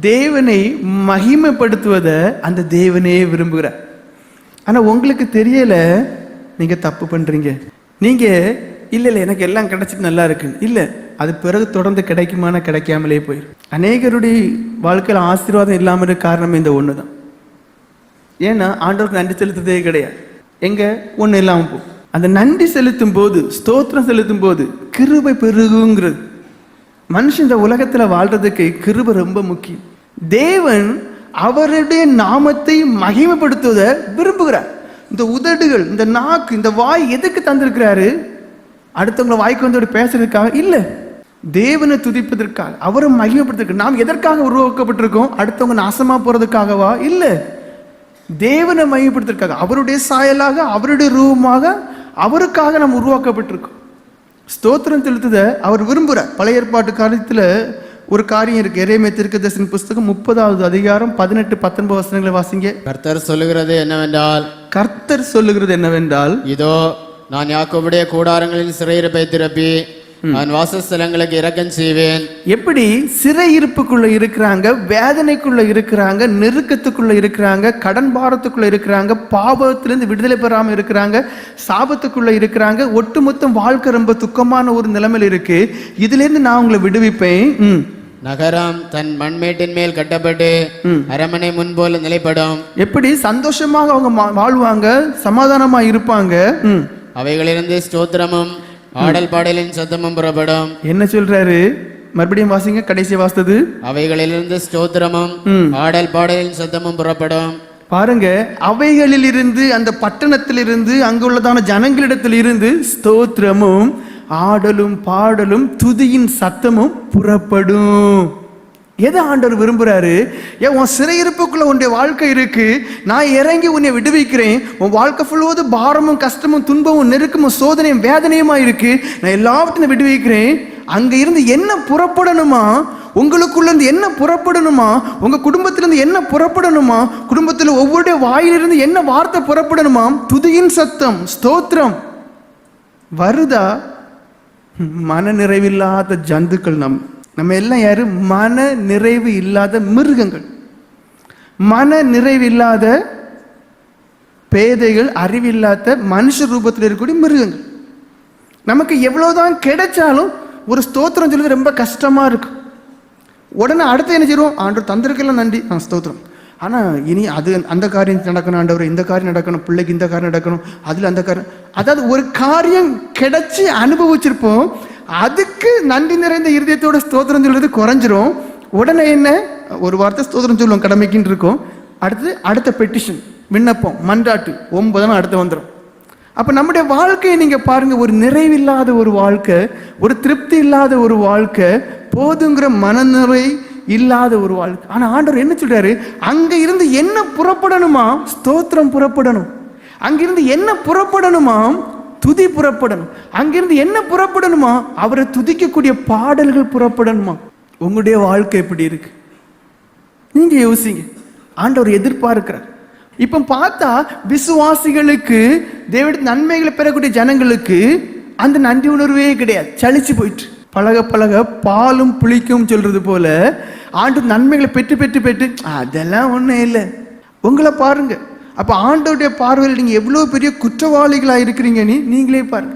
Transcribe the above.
தேவனை மகிமைப்படுத்துவதை அந்த தேவனே விரும்புகிறார். ஆனால் உங்களுக்கு தெரியல நீங்கள் தப்பு பண்ணுறீங்க நீங்கள் இல்லை இல்லை எனக்கு எல்லாம் கிடைச்சிட்டு நல்லா இருக்குன்னு. இல்லை அது பிறகு தொடர்ந்து கிடைக்குமானா கிடைக்காமலே போயிடும் அநேகருடைய வாழ்க்கையில் ஆசீர்வாதம் இல்லாமல் இருக்க காரணம் இந்த ஒன்று தான் ஏன்னா ஆண்டவருக்கு நன்றி செலுத்துறதே கிடையாது. எங்கே? ஒன்று இல்லாமல் போ அந்த நன்றி செலுத்தும் போது ஸ்தோத்திரம் செலுத்தும் போது கிருபை பெருகுங்கிறது. மனுஷன் இந்த உலகத்தில் வாழ்றதுக்கு கிருபை ரொம்ப முக்கியம். தேவன் அவருடைய நாமத்தை மகிமைப்படுத்துவதை விரும்புகிறார். இந்த உதடுகள் இந்த நாக்கு இந்த வாய் எதுக்கு தந்திருக்கிறாரு? அடுத்தவங்களை வாய்க்கு வந்து பேசுறதுக்காக இல்லை. தேவனை துதிப்பதற்காக அவரை மகிமைப்படுத்திருக்க நாம் எதற்காக உருவாக்கப்பட்டிருக்கோம்? அடுத்தவங்க நாசமாக போகிறதுக்காகவா இல்லை. தேவனை மையப்படுத்திருக்காங்க அவருடைய சாயலாக அவருடைய ரூபமாக அவருக்காக நாம் உருவாக்கப்பட்டிருக்கோம். ஸ்தோத்திரம் செலுத்துத அவர் விரும்புகிறார் பழைய ஏற்பாட்டு காலத்தில் ஒரு காரியம் இருக்கு. எரேமே திருக்கதர்சன் புஸ்தகம் முப்பதாவது அதிகாரம் பதினெட்டு பத்தொன்பது வசனங்களை வாசிங்க. கர்த்தர் சொல்லுகிறது என்னவென்றால் கர்த்தர் சொல்லுகிறது என்னவென்றால் இதோ நான் யாக்கோபுடைய கூடாரங்களில் சிறையிருப்பை திறப்பி அவன் வாசஸ்தலங்களுக்கு இரக்கம் செய்வேன். எப்படி? சிறை இருப்புக்குள்ள இருக்கிறாங்க வேதனைக்குள்ள இருக்கிறாங்க நெருக்கத்துக்குள்ள இருக்கிறாங்க கடன் பாரத்துக்குள்ள இருக்கிறாங்க பாவத்திலிருந்து விடுதலை பெறாம இருக்கிறாங்க சாபத்துக்குள்ள இருக்கிறாங்க ஒட்டுமொத்தம் வாழ்க்கை ரொம்ப துக்கமான ஒரு நிலைமையில இருக்கு. இதுல இருந்து நான் உங்களை விடுவிப்பேன். ம். நகரம் தன் மண்மேட்டின் மேல் கட்டப்பட்டு அரமனை முன்போல நிலைப்படும். எப்படி? சந்தோஷமாக அவங்க வாழ்வாங்க சமாதானமா இருப்பாங்க. அவைகளிலிருந்து ஸ்தோத்திரமும் ஆடல் பாடலின் சத்தமும் புறப்படும். என்ன சொல்றாரு? மறுபடியும் வாசிங்க கடைசி வாசித்தது. அவைகளிலிருந்து ஸ்தோத்திரமும் ஆடல் பாடலின் சத்தமும் புறப்படும். பாருங்க அவைகளில் இருந்து அந்த பட்டணத்திலிருந்து அங்குள்ளதான ஜனங்களிடத்தில் இருந்து ஸ்தோத்திரமும் ஆடலும் பாடலும் துதியின் சத்தமும் புறப்படும். எதை ஆண்டவர் விரும்புகிறாரு ஏன் உன் சிறையிருப்புக்குள்ள உன்னுடைய வாழ்க்கை இருக்கு. நான் இறங்கி உன்னை விடுவிக்கிறேன். உன் வாழ்க்கை ஃபுல்வது பாரமும் கஷ்டமும் துன்பமும் நெருக்கமும் சோதனையும் வேதனையுமா இருக்கு? நான் எல்லாவற்றையும் விடுவிக்கிறேன். அங்க இருந்து என்ன புறப்படணுமா? உங்களுக்குள்ள இருந்து என்ன புறப்படணுமா? உங்க குடும்பத்திலிருந்து என்ன புறப்படணுமா? குடும்பத்தில் ஒவ்வொருடைய வாயிலிருந்து என்ன வார்த்தை புறப்படணுமா? துதியின் சத்தம் ஸ்தோத்திரம். வருதா? மன நிறைவில்லாத ஜந்துக்கள் நம் நம்ம எல்லாம் யாரு? மன நிறைவு இல்லாத மிருகங்கள். மன நிறைவு இல்லாத பேதைகள் அறிவில்லாத மனுஷ ரூபத்தில் இருக்கக்கூடிய மிருகங்கள். நமக்கு எவ்வளோதான் கிடைச்சாலும் ஒரு ஸ்தோத்திரம் சொல்றது ரொம்ப கஷ்டமாக இருக்கும் உடனே அடுத்து என்ன செய்வோம்? ஆண்டு தந்திருக்கெல்லாம் நன்றி. ஆ ஸ்தோத்திரம். ஆனால் இனி அது அந்த காரியம் நடக்கணும் ஆண்டவர் இந்த காரியம் நடக்கணும் பிள்ளைக்கு இந்த காரியம் நடக்கணும் அதில் அந்த காரியம். அதாவது ஒரு காரியம் கிடைச்சி அனுபவிச்சிருப்போம். அதுக்கு நன்றி நிறைந்த இருதயத்தோட ஸ்தோத்திரம் சொல்றது குறைஞ்சிரும். உடனே என்ன? ஒரு வார்த்தை ஸ்தோத்திரம் சொல்லுவோம் கடமைக்குன்னு இருக்கும். அடுத்தது அடுத்த பெட்டிஷன் விண்ணப்பம் மன்றாட்டு ஒன்பதும் அடுத்து வந்துடும் அப்போ நம்முடைய வாழ்க்கையை நீங்கள் பாருங்கள் ஒரு நிறைவில்லாத ஒரு வாழ்க்கை ஒரு திருப்தி இல்லாத ஒரு வாழ்க்கை போதுங்கிற மனநிறை இல்லாத ஒரு வாழ்க்கை. ஆனால் ஆண்டவர் என்ன சொல்கிறாரு அங்கே இருந்து என்ன புறப்படணுமா? ஸ்தோத்திரம் புறப்படணும். அங்கிருந்து என்ன புறப்படணுமா துதி புறப்படணும். அங்கிருந்து என்ன புறப்படணுமா? அவரை துதிக்கக்கூடிய பாடல்கள் புறப்படணுமா? உங்களுடைய வாழ்க்கை எப்படி இருக்கு? நீங்க யோசிங்க. ஆண்டவர் எதிர்பார்க்கிறார். இப்ப பார்த்தா விசுவாசிகளுக்கு தேவனுடைய நன்மைகளை பெறக்கூடிய ஜனங்களுக்கு அந்த நன்றி உணர்வே கிடையாது. சளிச்சு போயிட்டு பழக பழக பாலும் புளிக்கும் சொல்றது போல ஆண்டு நன்மைகளை பெற்று பெற்று பெற்று அதெல்லாம் ஒன்றும் இல்லை. உங்களை பாருங்க. அப்போ ஆண்டோடைய பார்வையில் நீங்கள் எவ்வளோ பெரிய குற்றவாளிகளா இருக்கிறீங்கன்னு நீங்களே பாருங்க.